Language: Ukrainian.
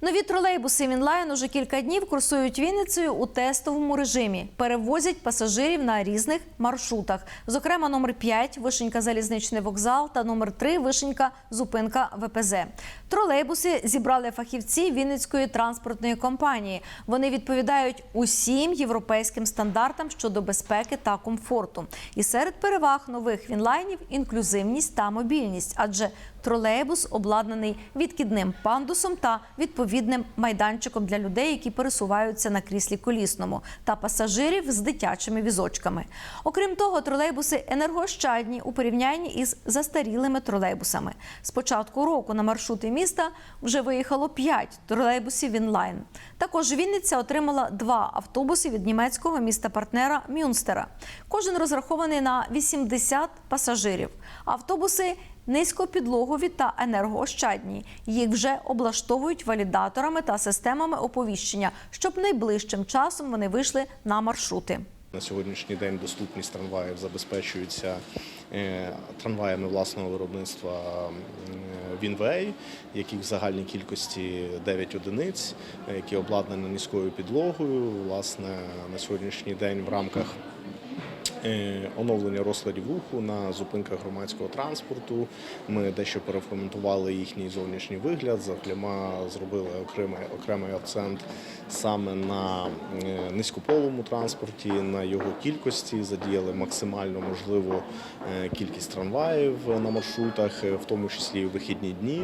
Нові тролейбуси Мінлайн уже кілька днів курсують Вінницею у тестовому режимі. Перевозять пасажирів на різних маршрутах. Зокрема, номер 5 Вишенька залізничний вокзал та номер 3 Вишенька зупинка ВПЗ. Тролейбуси зібрали фахівці Вінницької транспортної компанії. Вони відповідають усім європейським стандартам щодо безпеки та комфорту. І серед переваг нових вінлайнів інклюзивність та мобільність, адже тролейбус обладнаний відкидним пандусом та відповідним майданчиком для людей, які пересуваються на кріслі колісному, та пасажирів з дитячими візочками. Окрім того, тролейбуси енергоощадні у порівнянні із застарілими тролейбусами. З початку року на маршрути міста вже виїхало 5 тролейбусів Вінлайн. Також Вінниця отримала два автобуси від німецького міста-партнера Мюнстера. Кожен розрахований на 80 пасажирів. Автобуси низькопідлогові та енергоощадні. Їх вже облаштовують валідаторами та системами оповіщення, щоб найближчим часом вони вийшли на маршрути. На сьогоднішній день доступність трамваїв забезпечується е, трамваями власного виробництва Вінвей, яких в загальній кількості 9 одиниць, е, які обладнані низькою підлогою. Власне, на сьогоднішній день в рамках оновлення розкладів руху на зупинках громадського транспорту. Ми дещо переформатували їхній зовнішній вигляд. Зокрема, зробили окремий окремий акцент саме на е, низькополому транспорті, на його кількості. Задіяли максимально можливу е, кількість трамваїв на маршрутах, е, в тому числі і вихідні дні.